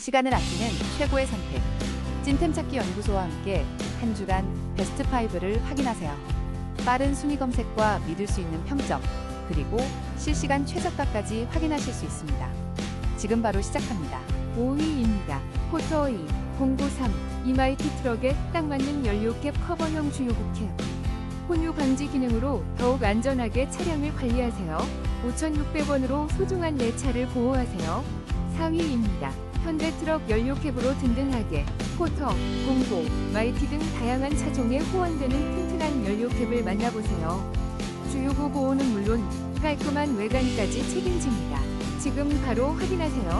시간을 아끼는 최고의 선택. 찐템 찾기 연구소와 함께 한 주간 베스트 5를 확인하세요. 빠른 순위 검색과 믿을 수 있는 평점, 그리고 실시간 최저가까지 확인하실 수 있습니다. 지금 바로 시작합니다. 5위입니다. 포터 2, 공고 3, 이마이티 트럭에 딱 맞는 연료캡 커버형 주요국 캡. 혼유 방지 기능으로 더욱 안전하게 차량을 관리하세요. 5,600원으로 소중한 내 차를 보호하세요. 4위입니다. 현대 트럭 연료캡으로 든든하게 포터, 공고, 마이티 등 다양한 차종에 호환되는 튼튼한 연료캡을 만나보세요. 주요구 보호는 물론 깔끔한 외관까지 책임집니다. 지금 바로 확인하세요.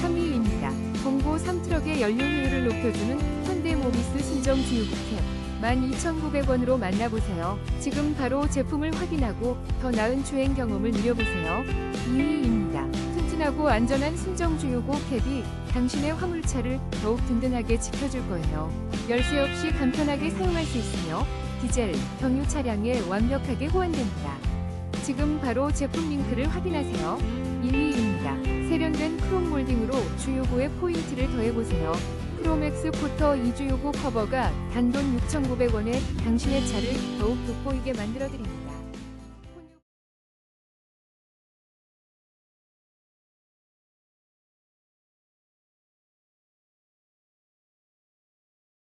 3위입니다. 공고 3트럭의 연료 효율을 높여주는 현대 모비스 순정 주유국캡 12,900원으로 만나보세요. 지금 바로 제품을 확인하고 더 나은 주행 경험을 누려보세요. 2위입니다. 튼튼하고 안전한 순정 주유구 캡이 당신의 화물차를 더욱 든든하게 지켜줄 거예요. 열쇠 없이 간편하게 사용할 수 있으며 디젤, 경유 차량에 완벽하게 호환됩니다. 지금 바로 제품 링크를 확인하세요. 1위입니다. 세련된 크롬 몰딩으로 주요구에 포인트를 더해보세요. 프로맥스 포터 2주요구 커버가 단돈 6,900원에 당신의 차를 더욱 돋보이게 만들어드립니다.